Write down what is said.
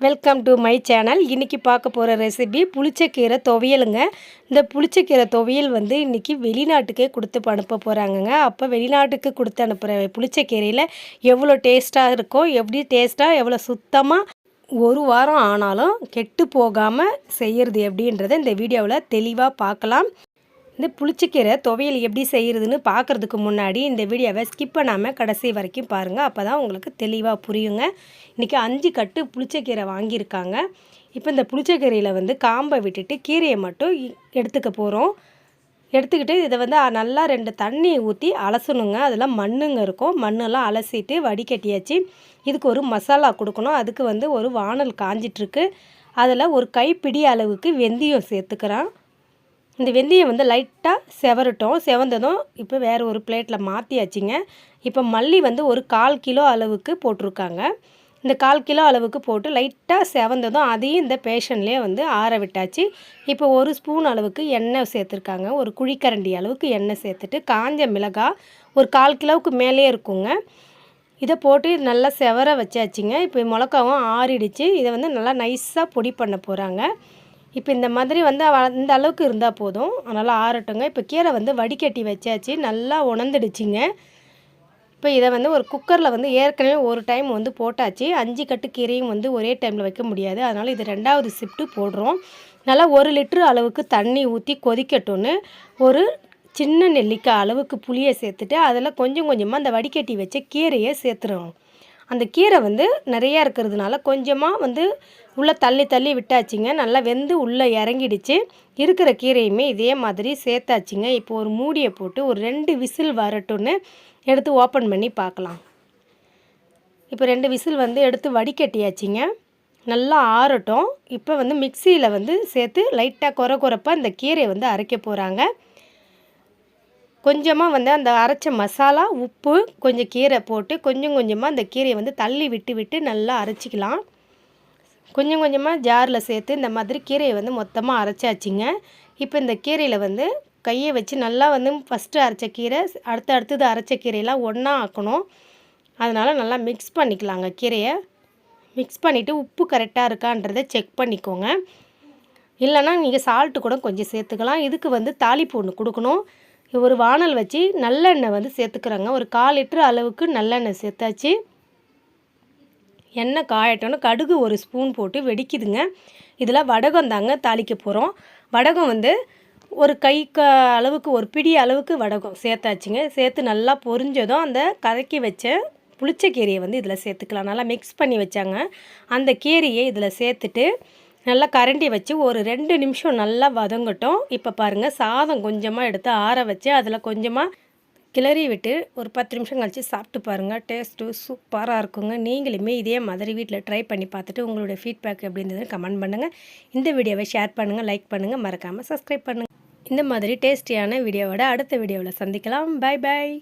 Welcome to my channel இன்றைக்கி பார்க்க போகிற ரெசிபி புளிச்சக்கீரை துவையலுங்க. இந்த புளிச்சக்கீரை துவையல் வந்து இன்றைக்கி வெளிநாட்டுக்கே கொடுத்து அனுப்ப போகிறாங்கங்க அப்போ வெளிநாட்டுக்கு கொடுத்து அனுப்புகிற புளிச்சக்கீரையில் எவ்வளோ டேஸ்ட்டாக இருக்கும் எப்படி டேஸ்ட்டாக எவ்வளோ சுத்தமாக ஒரு வாரம் ஆனாலும் கெட்டு போகாமல் செய்கிறது எப்படின்றத இந்த வீடியோவில் தெளிவாக பார்க்கலாம். இந்த புளிச்சக்கீரை துவையல் எப்படி செய்கிறதுன்னு பார்க்குறதுக்கு முன்னாடி இந்த வீடியோவை ஸ்கிப் பண்ணாமல் கடைசி வரைக்கும் பாருங்கள் அப்போ தான் உங்களுக்கு தெளிவாக புரியுங்க. இன்றைக்கி அஞ்சு கட்டு புளிச்சக்கீரை வாங்கியிருக்காங்க. இப்போ இந்த புளிச்சக்கீரையில் வந்து காம்பை விட்டுட்டு கீரையை மட்டும் இ- எடுத்துக்க போகிறோம் எடுத்துக்கிட்டு இதை வந்து நல்லா ரெண்டு தண்ணி ஊற்றி அலசணுங்க. அதெல்லாம் மண்ணுங்க இருக்கும். மண்ணெல்லாம் அலசிட்டு வடிகட்டியாச்சு. இதுக்கு ஒரு மசாலா கொடுக்கணும். அதுக்கு வந்து ஒரு வானல் காஞ்சிட்ருக்கு. அதில் ஒரு கைப்பிடி அளவுக்கு வெந்தயம் சேர்த்துக்கிறேன். இந்த வெந்தயம் வந்து லைட்டாக செவரட்டும் செவந்ததும் இப்போ வேறு ஒரு பிளேட்டில் மாற்றியாச்சுங்க இப்போ மல்லி வந்து ஒரு கால் கிலோ அளவுக்கு போட்டிருக்காங்க. இந்த கால் கிலோ அளவுக்கு போட்டு லைட்டாக செவந்ததும் அதையும் இந்த பேஷன்லேயே வந்து ஆற விட்டாச்சு. இப்போ ஒரு ஸ்பூன் அளவுக்கு எண்ணெய் சேர்த்துருக்காங்க. ஒரு குழிக்கரண்டி அளவுக்கு எண்ணெய் சேர்த்துட்டு காஞ்ச மிளகாய் ஒரு கால் கிலோவுக்கு மேலே இருக்குங்க. இதை போட்டு நல்லா செவர வச்சாச்சுங்க. இப்போ மிளகாவும் ஆறிடுச்சு. இதை வந்து நல்லா நைஸாக பொடி பண்ண போகிறாங்க இப்போ இந்த மாதிரி வந்து இந்த அளவுக்கு இருந்தால் போதும். நல்லா ஆறட்டுங்க. இப்போ கீரை வந்து வடிகட்டி வச்சாச்சு. நல்லா உணர்ந்துடுச்சிங்க. இப்போ இதை வந்து ஒரு குக்கரில் வந்து ஏற்கனவே ஒரு டைம் வந்து போட்டாச்சு. அஞ்சு கட்டு கீரையும் வந்து ஒரே டைமில் வைக்க முடியாது. அதனால் இது ரெண்டாவது ஷிஃப்ட்டு போடுறோம். நல்லா ஒரு லிட்டரு அளவுக்கு தண்ணி ஊற்றி கொதிக்கட்டும்னு ஒரு சின்ன நெல்லிக்காய் அளவுக்கு புளியை சேர்த்துட்டு அதில் கொஞ்சம் கொஞ்சமாக அந்த வடிகட்டி வச்ச கீரையை சேர்த்துறோம். அந்த கீரை வந்து நிறையா இருக்கிறதுனால கொஞ்சமாக வந்து உள்ளே தள்ளி தள்ளி விட்டாச்சுங்க. நல்லா வெந்து உள்ளே இறங்கிடுச்சு. இருக்கிற கீரையுமே இதே மாதிரி சேர்த்தாச்சுங்க. இப்போ ஒரு மூடியை போட்டு ஒரு ரெண்டு விசில் வரட்டும்னு எடுத்து ஓப்பன் பண்ணி பார்க்கலாம். இப்போ ரெண்டு விசில் வந்து எடுத்து வடிகட்டியாச்சுங்க. நல்லா ஆறட்டும். இப்போ வந்து மிக்சியில் வந்து சேர்த்து லைட்டாக குறை குறைப்பாக இந்த கீரையை வந்து அரைக்க போகிறாங்க கொஞ்சமாக வந்து அந்த அரைச்ச மசாலா உப்பு கொஞ்சம் கீரை போட்டு கொஞ்சம் கொஞ்சமாக அந்த கீரையை வந்து தள்ளி விட்டு விட்டு நல்லா அரைச்சிக்கலாம். கொஞ்சம் கொஞ்சமாக ஜாரில் சேர்த்து இந்த மாதிரி கீரையை வந்து மொத்தமாக அரைச்சாச்சுங்க. இப்போ இந்த கீரையில் வந்து கையை வச்சு நல்லா வந்து ஃபஸ்ட்டு அரைச்ச கீரை அடுத்து அடுத்தது அரைச்ச கீரையெல்லாம் ஒன்றா ஆக்கணும். அதனால் நல்லா மிக்ஸ் பண்ணிக்கலாங்க கீரையை. மிக்ஸ் பண்ணிவிட்டு உப்பு கரெக்டாக இருக்கான்றதை செக் பண்ணிக்கோங்க. இல்லைன்னா நீங்கள் சால்ட்டு கூட கொஞ்சம் சேர்த்துக்கலாம். இதுக்கு வந்து தாளிப்பு ஒன்று கொடுக்கணும். ஒரு வானல் வச்சு நல்லெண்ணெய் வந்து சேர்த்துக்கிறாங்க. ஒரு கால் லிட்டர் அளவுக்கு நல்லெண்ணெய் சேர்த்தாச்சு. எண்ணெய் காயட்டோன்னு கடுகு ஒரு ஸ்பூன் போட்டு வெடிக்குதுங்க. இதில் வடகம் தாங்க தாளிக்க போகிறோம் வடகம் வந்து ஒரு கை க அளவுக்கு ஒரு பிடி அளவுக்கு வடகம் சேர்த்தாச்சுங்க. சேர்த்து நல்லா பொரிஞ்சதும் அந்த கதக்கி வச்ச புளிச்ச கீரையை வந்து இதில் சேர்த்துக்கலாம். நல்லா மிக்ஸ் பண்ணி வச்சாங்க. அந்த கீரையை இதில் சேர்த்துட்டு நல்லா கரண்டி வச்சு ஒரு ரெண்டு நிமிஷம் நல்லா வதங்கட்டும். இப்போ பாருங்கள் சாதம் கொஞ்சமாக எடுத்து ஆற வச்சு அதில் கொஞ்சமாக கிளறி விட்டு ஒரு பத்து நிமிஷம் கழித்து சாப்பிட்டு பாருங்கள் டேஸ்ட்டு சூப்பராக இருக்குங்க. நீங்களுமே இதே மாதிரி வீட்டில் ட்ரை பண்ணி பார்த்துட்டு உங்களுடைய ஃபீட்பேக் எப்படி இருந்ததுன்னு கமெண்ட் பண்ணுங்கள் இந்த வீடியோவை ஷேர் பண்ணுங்கள் லைக் பண்ணுங்கள் மறக்காமல் சப்ஸ்கிரைப் பண்ணுங்கள் இந்த மாதிரி டேஸ்டியான வீடியோவோட அடுத்த வீடியோவில் சந்திக்கலாம். Bye bye